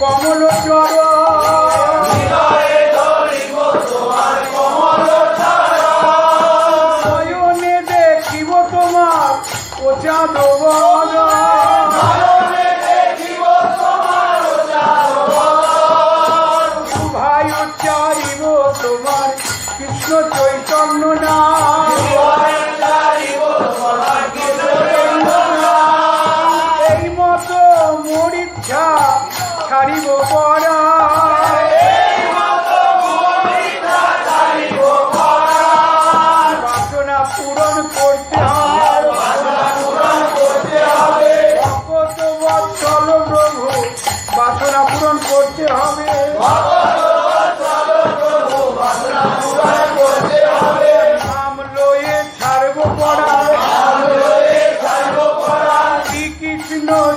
কমল চাঁদ ভাই উচ্চারিব তোমার কৃষ্ণ চৈতন্য নাম। ছাড়িব পরা বাসনা পূরণ করতে হবে। বৎসল প্রভু, বাসনা পূরণ করতে হবে। নাম লয়ে ছাড়ব পড়া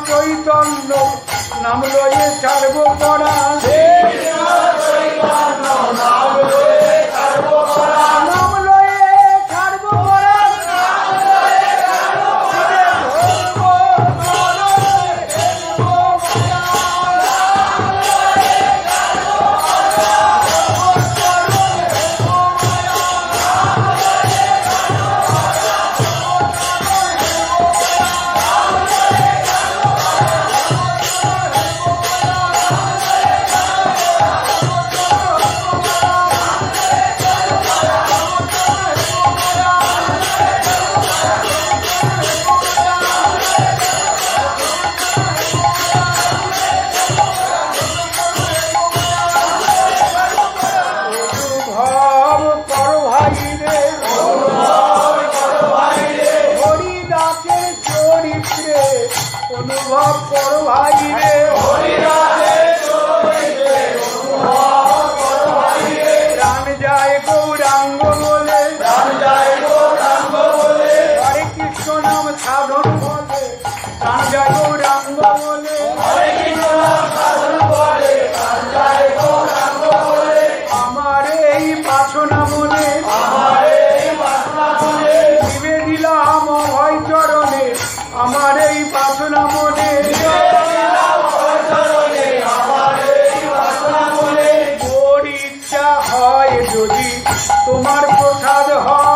চৈতন্য নাম লয়ে ছাড়ব পড়া চরিত্রে অনুভব করো ভাই রে প্রাণ আমার এই বাসনা মনে ওর ইচ্ছা হয় যদি তোমার প্রসাদ হয়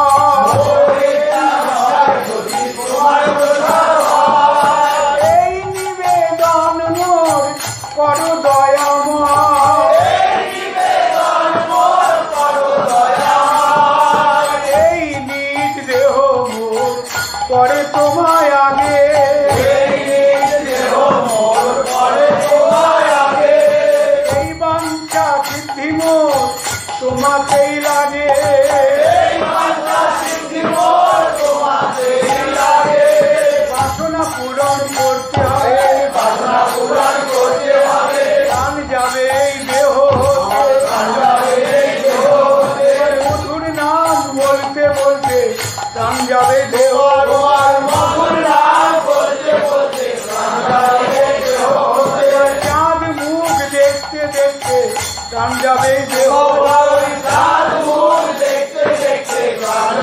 তোমাকেই লাগে। বাসনা পূরণ করতে হবে। বাসনা পূরণ দেহ। মধুর নাম বলতে বলতে প্রাণ যাবে দেহ। চাঁদ মুখ দেখতে দেখতে প্রাণ যাবে দেহ।